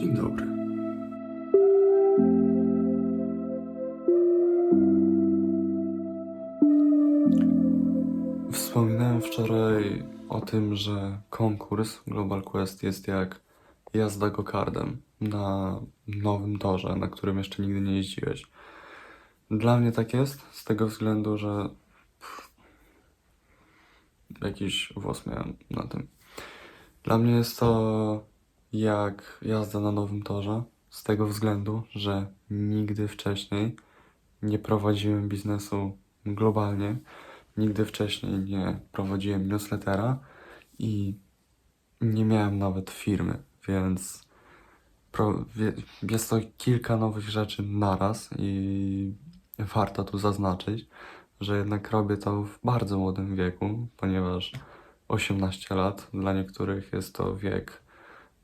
Dzień dobry. Wspominałem wczoraj o tym, że konkurs Global Quest jest jak jazda go-kardem na nowym torze, na którym jeszcze nigdy nie jeździłeś. Dla mnie tak jest, z tego względu, że jakiś włos miałem na tym. Dla mnie jest to jak jazda na nowym torze, z tego względu, że nigdy wcześniej nie prowadziłem biznesu globalnie, nigdy wcześniej nie prowadziłem newslettera i nie miałem nawet firmy, więc jest to kilka nowych rzeczy naraz i warto tu zaznaczyć, że jednak robię to w bardzo młodym wieku, ponieważ 18 lat dla niektórych jest to wiek,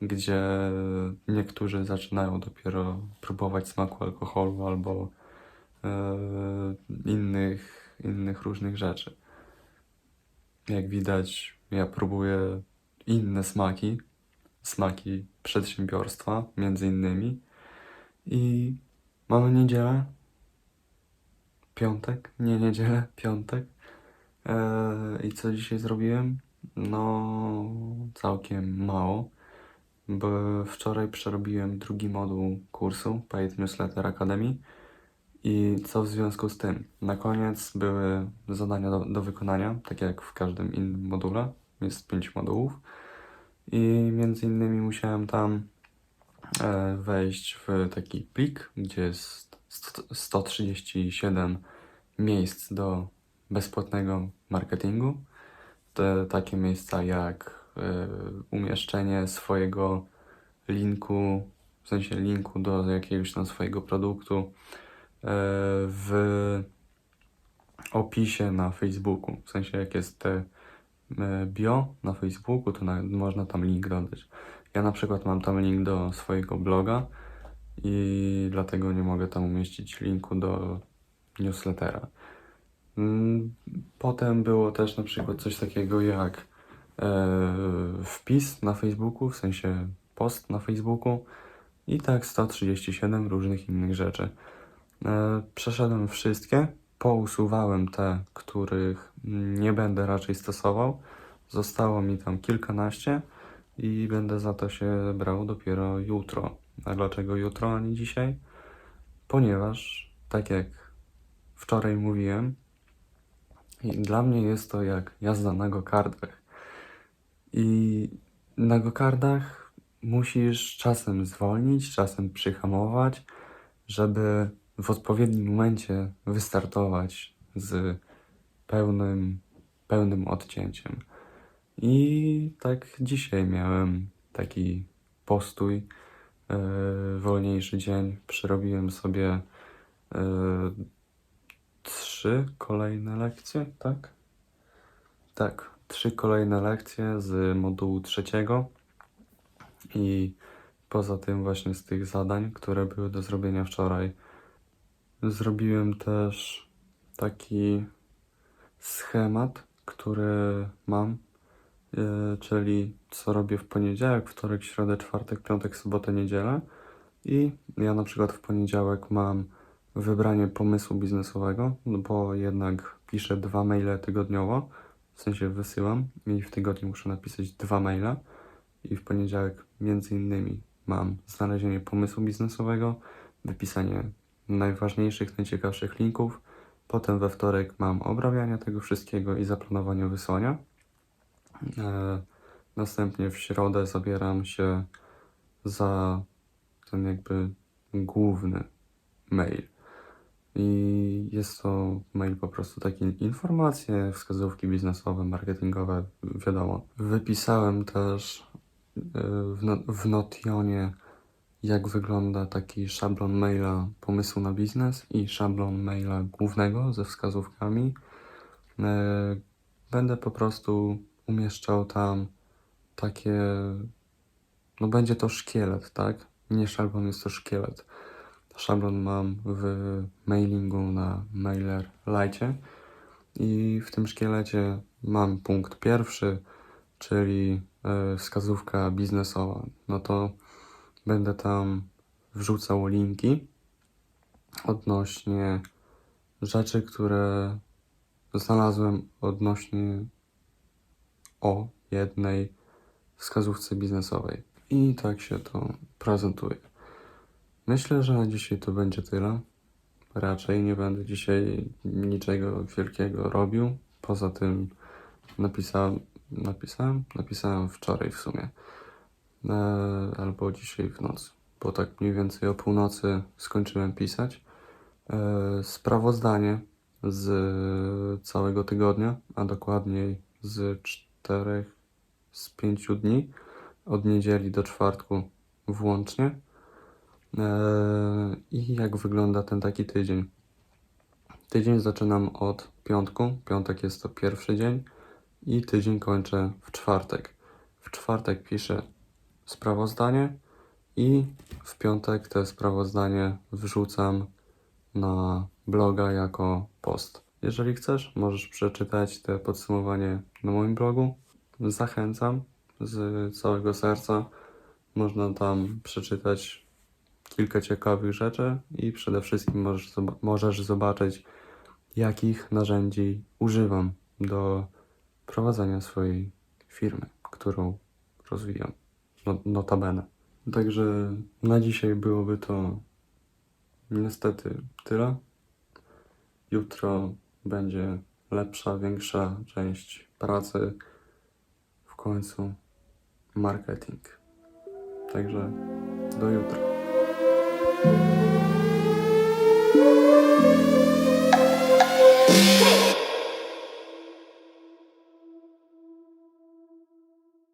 gdzie niektórzy zaczynają dopiero próbować smaku alkoholu albo e, innych, innych różnych rzeczy. Jak widać, ja próbuję inne smaki, smaki przedsiębiorstwa, między innymi. I mamy niedzielę, piątek, nie niedzielę, piątek. Eee, I co dzisiaj zrobiłem? No, całkiem mało, bo wczoraj przerobiłem drugi moduł kursu Paid Newsletter Academy. I co w związku z tym? Na koniec były zadania do, do wykonania, tak jak w każdym innym module. Jest pięć modułów. I między innymi musiałem tam e, wejść w taki plik, gdzie jest st- 137 miejsc do bezpłatnego marketingu. Te takie miejsca jak umieszczenie swojego linku, w sensie linku do jakiegoś tam swojego produktu e, w opisie na Facebooku. W sensie jak jest e, bio na Facebooku, to na, można tam link dodać. Ja na przykład mam tam link do swojego bloga i dlatego nie mogę tam umieścić linku do newslettera. Mm, Potem było też na przykład coś takiego jak wpis na Facebooku, w sensie post na Facebooku i tak 137 różnych innych rzeczy. E, przeszedłem wszystkie, pousuwałem te, których nie będę raczej stosował. Zostało mi tam kilkanaście i będę za to się brał dopiero jutro. A dlaczego jutro, a nie dzisiaj? Ponieważ, tak jak wczoraj mówiłem, dla mnie jest to jak jazda na gokardach. I na gokardach musisz czasem zwolnić, czasem przyhamować, żeby w odpowiednim momencie wystartować z pełnym, pełnym odcięciem. I tak dzisiaj miałem taki postój, e, wolniejszy dzień. Przerobiłem sobie e, trzy kolejne lekcje, tak? Tak, trzy kolejne lekcje z modułu trzeciego. I poza tym właśnie z tych zadań, które były do zrobienia wczoraj, zrobiłem też taki schemat, który mam, yy, czyli co robię w poniedziałek, wtorek, środę, czwartek, piątek, sobotę, niedzielę. I ja na przykład w poniedziałek mam wybranie pomysłu biznesowego, bo jednak piszę dwa maile tygodniowo, w sensie wysyłam i w tygodniu muszę napisać dwa maile i w poniedziałek między innymi mam znalezienie pomysłu biznesowego, wypisanie najważniejszych, najciekawszych linków, potem we wtorek mam obrabianie tego wszystkiego i zaplanowanie wysłania. E, następnie w środę zabieram się za ten jakby główny mail. I jest to mail po prostu takie informacje, wskazówki biznesowe, marketingowe, wiadomo. Wypisałem też y, w, no, w Notionie, jak wygląda taki szablon maila pomysłu na biznes i szablon maila głównego ze wskazówkami. Y, Będę po prostu umieszczał tam takie, no będzie to szkielet, tak? Nie szablon, jest to szkielet. Szablon mam w mailingu na MailerLite i w tym szkielecie mam punkt pierwszy, czyli e, wskazówka biznesowa. No to Będę tam wrzucał linki odnośnie rzeczy, które znalazłem odnośnie o jednej wskazówce biznesowej. I tak się to prezentuje. Myślę, że na dzisiaj to będzie tyle. Raczej nie będę dzisiaj niczego wielkiego robił. Poza tym napisałem, napisałem, napisałem wczoraj w sumie. E, albo dzisiaj w nocy, bo tak mniej więcej o północy skończyłem pisać. E, sprawozdanie z całego tygodnia, a dokładniej z czterech, z pięciu dni, od niedzieli do czwartku włącznie. E, I jak wygląda ten taki tydzień? Tydzień zaczynam od piątku. Piątek jest to pierwszy dzień i tydzień kończę w czwartek. W czwartek piszę sprawozdanie i w piątek te sprawozdanie wrzucam na bloga jako post. Jeżeli chcesz, możesz przeczytać te podsumowanie na moim blogu. Zachęcam z całego serca. Można tam przeczytać kilka ciekawych rzeczy i przede wszystkim możesz, możesz zobaczyć, jakich narzędzi używam do prowadzenia swojej firmy, którą rozwijam. No, notabene. Także na dzisiaj byłoby to niestety tyle. Jutro będzie lepsza, większa część pracy. W końcu marketing. Także do jutra.